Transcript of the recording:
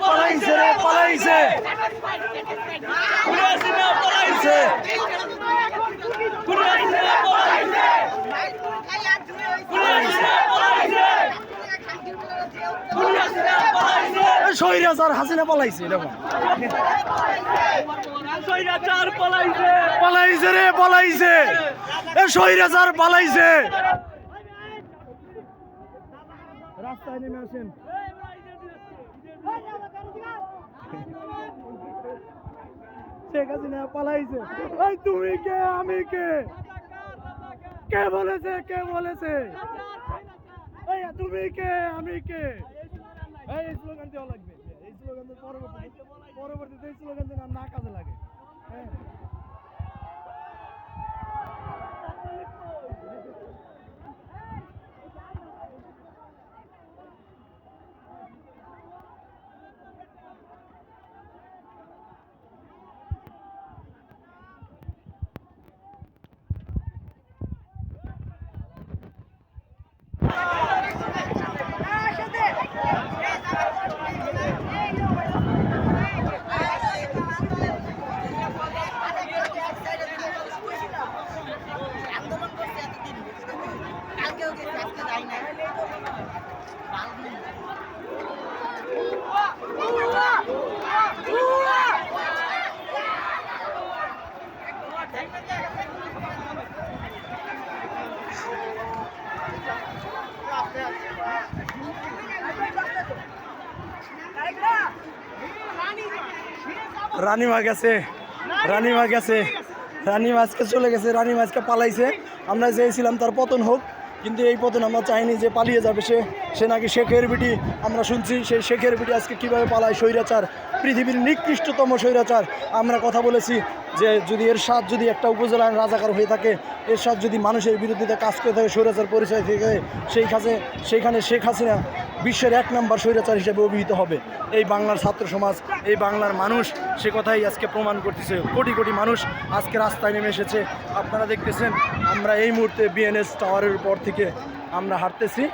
পালাইছে রে পালাইছে। হাসিনা পালাইছে এরকম পালাইছে। রে পালাইছে। এ সৈরাজার পালাইছে। রাস্তায় নেমে আসেন। শেখ হাসিনা পালাইছে। এই তুমি কে? আমি কে? কে বলেছে? কে বলেছে? তুমি কে? আমি কে? এই স্লোগান দেওয়া লাগবে। এই স্লোগান দিয়ে পরবর্তী পরবর্তীতে এই স্লোগান দিয়ে না কাজে লাগে। হ্যাঁ। রানীমা গেছে। রানীমা গেছে। রানীমা আজকে চলে গেছে। রানীমা আজকে পালাইছে। আমরা চেয়েছিলাম তার পতন হোক। কিন্তু এই পতন আমরা চাইনি যে পালিয়ে যাবে সে সে নাকি শেখের বিটি। আমরা শুনছি সেই শেখের বিটি আজকে কীভাবে পালায় স্বৈরাচার, পৃথিবীর নিকৃষ্টতম স্বৈরাচার। আমরা কথা বলেছি যে যদি এর সাথ যদি একটা উপজেলার রাজাকার হয়ে থাকে এর সাথ যদি মানুষের বিরোধিতা কাজ করে থাকে, স্বৈরাচার পরিচয় থেকে, সেই কাজে, সেইখানে শেখ হাসিনা বিশ্বের এক নম্বর স্বৈরাচার হিসেবে অভিহিত হবে। এই বাংলার ছাত্র সমাজ, এই বাংলার মানুষ, সে কথাই আজকে প্রমাণ করতেছে। কোটি কোটি মানুষ আজকে রাস্তায় নেমে এসেছে। আপনারা দেখতেছেন আমরা এই মুহূর্তে বিএনএস টাওয়ারের উপর থেকে আমরা হাঁটতেছি।